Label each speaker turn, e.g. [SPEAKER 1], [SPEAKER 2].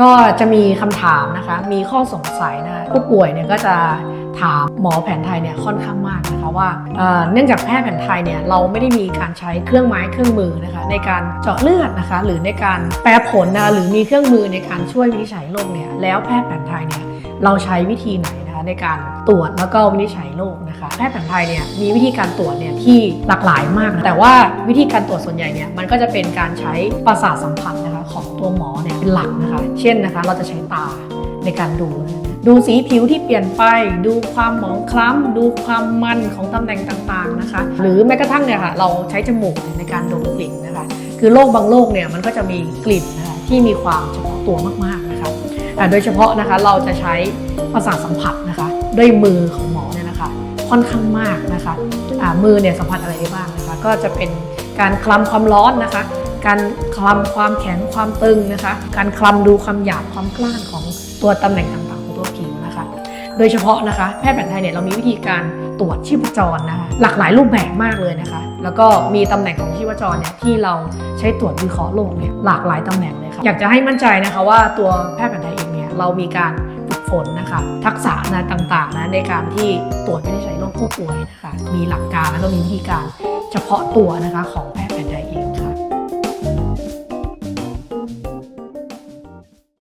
[SPEAKER 1] ก็จะมีคำถามนะคะ มีข้อสงสัยนะคะผู้ป่วยเนี่ยก็จะถามหมอแผนไทยเนี่ยค่อนข้างมากนะคะว่าเนื่องจากแพทย์แผนไทยเนี่ยเราไม่ได้มีการใช้เครื่องไม้เครื่องมือนะคะในการเจาะเลือดนะคะหรือในการแปลผลนะหรือมีเครื่องมือในการช่วยวินิจฉัยโรคเนี่ยแล้วแพทย์แผนไทยเนี่ยเราใช้วิธีไหน ในการตรวจแล้วก็วินิจฉัยโรคนะคะแพทย์แผนไทยเนี่ยมีวิธีการตรวจเนี่ยที่หลากหลายมาก แต่ว่าวิธีการตรวจส่วนใหญ่เนี่ยมันก็จะเป็นการใช้ประสาทสัมผัสนะคะของตัวหมอเนี่ยเป็นหลักนะคะ เช่นนะคะเราจะใช้ตาในการดูดูสีผิวที่เปลี่ยนไป ดูความหมองคล้ำ ดูความมันของตำแหน่งต่างๆนะคะ หรือแม้กระทั่งเนี่ยค่ะเราใช้จมูกในการดมกลิ่นนะคะ คือโรคบางโรคเนี่ยมันก็จะมีกลิ่นนะคะที่มีความเฉพาะตัวมาก โดยเฉพาะนะคะเราจะใช้ประสาทสัมผัสนะคะด้วยมือของหมอเนี่ยนะคะ ค่อนข้างมากนะคะมือเนี่ยสัมผัสอะไรได้บ้างนะคะ ก็จะเป็นการคลำความร้อนนะคะ การคลำความแข็งความตึงนะคะ การคลำดูความหยาบความกล้านของตัวตำแหน่งต่างๆของตัวผิวนะคะ โดยเฉพาะนะคะแพทย์แผนไทยเนี่ยเรามีวิธีการตรวจชีพจรนะคะหลากหลายรูปแบบมากเลยนะคะ แล้วก็มีตำแหน่งของชีพจรเนี่ยที่เราใช้ตรวจวิเคราะห์โรคเนี่ยหลากหลายตำแหน่งเลยค่ะอยากจะให้มั่นใจนะคะว่าตัวแพทย์แผนไทยเองเนี่ย เรามีการฝึกฝนนะคะทักษะนะต่างๆนะในการที่ตรวจวินิจฉัยโรคผู้ป่วยนะคะมีหลักการแล้วก็มีวิธีการเฉพาะตัวนะคะของแพทย์แผนไทยเอง